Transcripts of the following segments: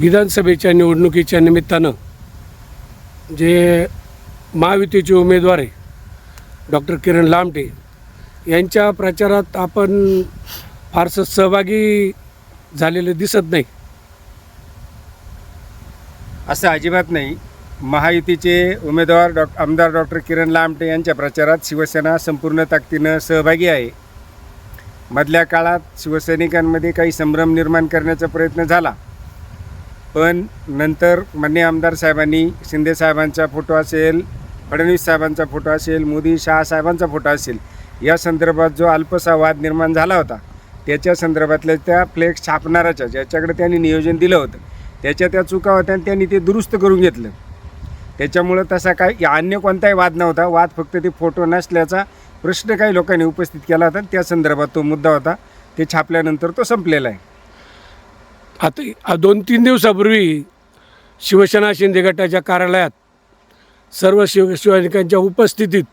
विधानसभेच्या निवडणुकीच्या निमित्तानं जे महायुतीचे उमेदवार आहे डॉक्टर किरण लामटे यांच्या प्रचारात आपण फारसं सहभागी झालेलं दिसत नाही. असं अजिबात नाही. महायुतीचे उमेदवार डॉ आमदार डॉक्टर किरण लामटे यांच्या प्रचारात शिवसेना संपूर्ण ताकदीनं सहभागी आहे. मधल्या काळात शिवसैनिकांमध्ये काही संभ्रम निर्माण करण्याचा प्रयत्न झाला. पण नंतर मान्य आमदार साहेबांनी शिंदे साहेबांचा फोटो असेल फडणवीस साहेबांचा फोटो असेल मोदी शहा साहेबांचा फोटो असेल या संदर्भात जो अल्पसा वाद निर्माण झाला होता त्याच्या संदर्भातल्या त्या फ्लेक्स छापणाऱ्याच्या ज्याच्याकडे त्यांनी नियोजन दिलं होतं त्याच्या त्या चुका होत्या आणि त्यांनी ते दुरुस्त करून घेतलं. त्याच्यामुळं तसा काय अन्य कोणताही वाद नव्हता वाद फक्त ते फोटो नसल्याचा प्रश्न काही लोकांनी उपस्थित केला होता त्या संदर्भात तो मुद्दा होता ते छापल्यानंतर तो संपलेला आहे. आता दोन तीन दिवसापूर्वी शिवसेना शिंदे गटाच्या कार्यालयात सर्व शिव शिवसैनिकांच्या उपस्थितीत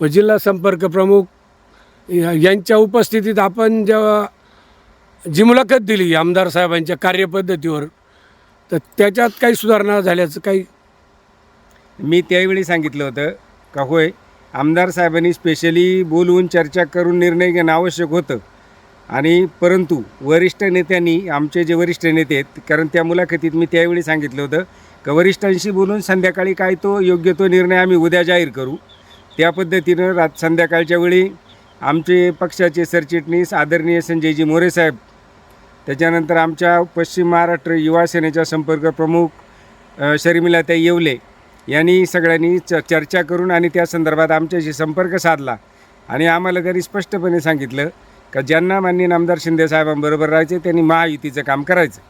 व जिल्हा संपर्क प्रमुख या- यांच्या उपस्थितीत आपण जेव्हा जी मुलाखत दिली आमदार साहेबांच्या कार्यपद्धतीवर तर त्याच्यात काही सुधारणा झाल्याचं काही मी त्यावेळी सांगितलं होतं का होय आमदार साहेबांनी स्पेशली बोलवून चर्चा करून निर्णय घेणं आवश्यक होतं. आणि परंतु वरिष्ठ नेत्यांनी आमचे जे वरिष्ठ नेते आहेत कारण त्या मुलाखतीत मी त्यावेळी सांगितलं होतं का वरिष्ठांशी बोलून संध्याकाळी काय तो योग्य तो निर्णय आम्ही उद्या जाहीर करू. त्या पद्धतीनं रात संध्याकाळच्या वेळी आमचे पक्षाचे सरचिटणीस आदरणीय संजयजी मोरे साहेब त्याच्यानंतर आमच्या पश्चिम महाराष्ट्र युवा सेनेच्या संपर्क प्रमुख शर्मिला शर्मिलाताई येवले यांनी सगळ्यांनी च चर्चा करून आणि त्या संदर्भात आमच्याशी संपर्क साधला. आणि आम्हाला त्यांनी स्पष्टपणे सांगितलं का ज्यांना माननीय आमदार शिंदे साहेबांबरोबर राहायचे त्यांनी महायुतीचं काम करायचं.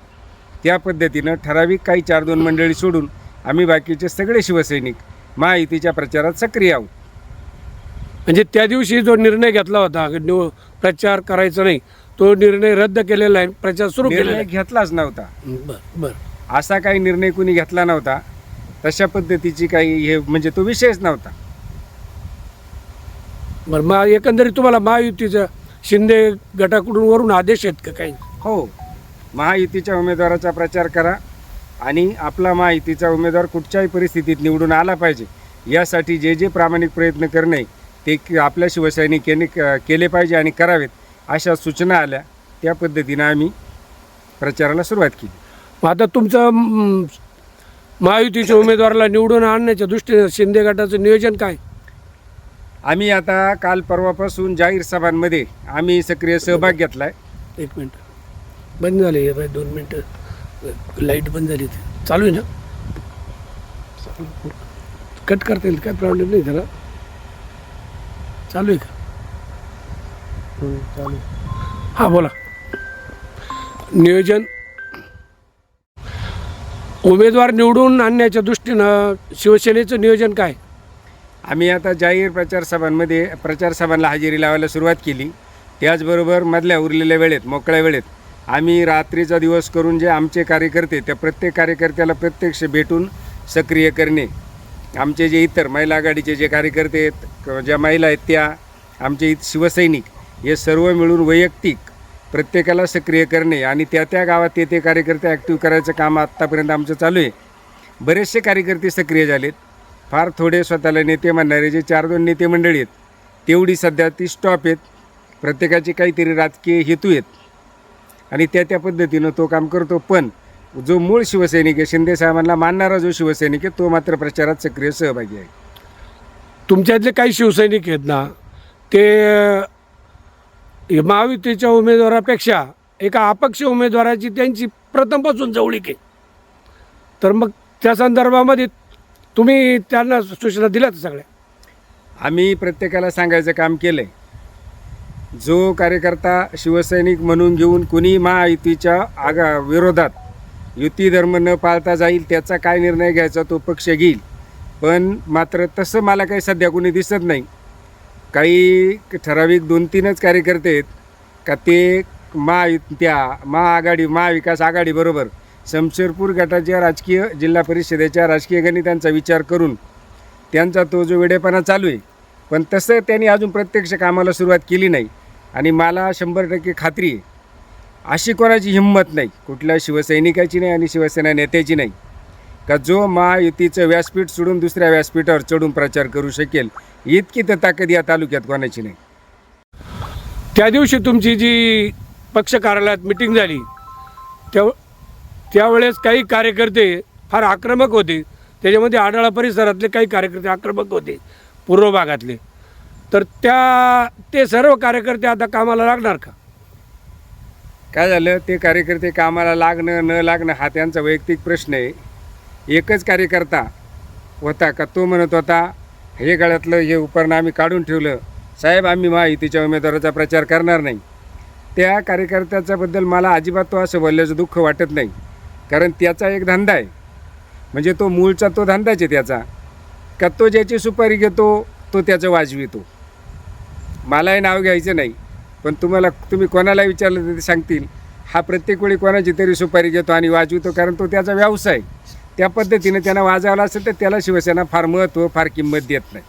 त्या पद्धतीनं ठराविक काही चार दोन मंडळी सोडून आम्ही बाकीचे सगळे शिवसैनिक महायुतीच्या प्रचारात सक्रिय आहोत. म्हणजे त्या दिवशी जो निर्णय घेतला होता निव प्रचार करायचा नाही तो निर्णय रद्द केलेला आहे प्रचार सुरू केलेला निर्णय घेतलाच नव्हता. बरं बरं. असा काही निर्णय कुणी घेतला नव्हता तशा पद्धतीची काही हे म्हणजे तो विषयच नव्हता. बरं एकंदरीत तुम्हाला महायुतीचं शिंदे गटाकडून वरून आदेश आहेत का काही? हो. महायुतीच्या उमेदवाराचा प्रचार करा आणि आपला महायुतीचा उमेदवार कुठच्याही परिस्थितीत निवडून आला पाहिजे. यासाठी जे जे प्रामाणिक प्रयत्न करणे ते आपल्या शिवसैनिकांनी केले पाहिजे आणि करावेत अशा सूचना आल्या. त्या पद्धतीनं आम्ही प्रचाराला सुरुवात केली. मग आता तुमचं महायुतीच्या उमेदवाराला निवडून आणण्याच्या दृष्टीने शिंदे गटाचं नियोजन काय? आम्ही आता काल परवापासून जाहीर सभांमध्ये आम्ही सक्रिय सहभाग घेतला आहे एक मिनटं. बंद झाले हे बाय दोन मिनटं. लाइट बंद झाली. ते चालू आहे ना? कट करता येईल काय प्रॉब्लेम नाही त्याला. चालू आहे का? हं, चालू. आहे. हां बोला. नियोजन. उमेदवार निवडून आणण्याच्या दृष्टीनं शिवसेनेचं नियोजन काय? आम्ही आता जाहीर प्रचार सभांमध्ये प्रचार सभांना हजेरी लावायला सुरुवात केली. त्याचबरोबर मधल्या उरलेल्या वेळेत मोकळ्या वेळेत आम्ही रात्रीचा दिवस करून जे आमचे कार्यकर्ते त्या प्रत्येक कार्यकर्त्याला प्रत्यक्ष भेटून सक्रिय करणे. आमचे जे इतर महिला आघाडीचे जे कार्यकर्ते आहेत ज्या महिला आहेत त्या आमचे इत शिवसैनिक हे सर्व मिळून वैयक्तिक प्रत्येकाला सक्रिय करणे आणि त्या त्या गावात ते ते कार्यकर्ते ॲक्टिव्ह करायचं काम आत्तापर्यंत आमचं चालू आहे. बरेचसे कार्यकर्ते सक्रिय झालेत. फार थोडे स्वतःला नेते म्हणणारे जे चार दोन नेते मंडळी आहेत तेवढी सध्या ती स्टॉप आहेत. प्रत्येकाचे काहीतरी राजकीय हेतू आहेत. आणि त्या त्या पद्धतीनं तो काम करतो. पण जो मूळ शिवसैनिक आहे शिंदेसाहेबांना मानणारा जो शिवसैनिक आहे तो मात्र प्रचारात सक्रिय सहभागी आहे. तुमच्यातले काही शिवसैनिक आहेत ना ते महायुतीच्या उमेदवारापेक्षा एका अपक्ष उमेदवाराची त्यांची प्रथमपासून जवळीक आहे. तर मग त्या संदर्भामध्ये तुम्ही त्यांना सूचना दिल्यात सगळ्या? आम्ही प्रत्येकाला सांगायचं काम केलं आहे जो कार्यकर्ता शिवसैनिक म्हणून घेऊन कुणी महायुतीच्या आगा विरोधात युती धर्म न पाळता जाईल त्याचा काय निर्णय घ्यायचा तो पक्ष घेईल. पण मात्र तसं मला काही सध्या कोणी दिसत नाही. काही ठराविक दोन तीनच कार्यकर्ते आहेत का ते महायु त्या महाआघाडी महाविकास आघाडीबरोबर शमशेरपूर गटाच्या राजकीय जिल्हा परिषदेच्या राजकीय गणितांचा विचार करून त्यांचा तो जो वेडेपणा चालू आहे पण तसं त्यांनी अजून प्रत्यक्ष कामाला सुरुवात केली नाही आणि मला शंभर टक्के खात्री आहे अशी कोणाची हिंमत नाही कुठल्या शिवसैनिकाची नाही आणि शिवसेना नेत्याची नाही का जो महायुतीचं व्यासपीठ सोडून दुसऱ्या व्यासपीठावर चढून प्रचार करू शकेल इतकी तर ताकद या तालुक्यात कोणाची नाही. त्या दिवशी तुमची जी पक्ष कार्यालयात मिटिंग झाली तेव्हा त्यावेळेस काही कार्यकर्ते फार आक्रमक होते. त्याच्यामध्ये आडाळा परिसरातले काही कार्यकर्ते आक्रमक होते. पूर्व भागातले. तर त्या ते सर्व कार्यकर्ते आता कामाला लागणार का? काय झालं? ते कार्यकर्ते कामाला लागणं न लागणं हा त्यांचा वैयक्तिक प्रश्न आहे. एकच कार्यकर्ता होता का? तो म्हणत होता हे गळ्यातलं हे उपकरण आम्ही काढून ठेवलं. साहेब आम्ही महायुतीच्या उमेदवाराचा प्रचार करणार नाही. त्या कार्यकर्त्याच्याबद्दल मला अजिबात तो असं बोलल्याचं दुःख वाटत नाही. कारण त्याचा एक धंदा आहे. म्हणजे तो मूळचा तो धंदाच आहे त्याचा. का तो ज्याची सुपारी घेतो तो त्याचं वाजवितो मलाही नाव घ्यायचं नाही पण तुम्हाला तुम्ही कोणाला विचारलं ते सांगतील. हा प्रत्येक वेळी कोणाची तरी सुपारी घेतो आणि वाजवितो कारण तो त्याचा व्यवसाय त्या पद्धतीने त्यांना वाजवला असेल तर त्याला शिवसेना फार महत्त्व फार किंमत देत नाही.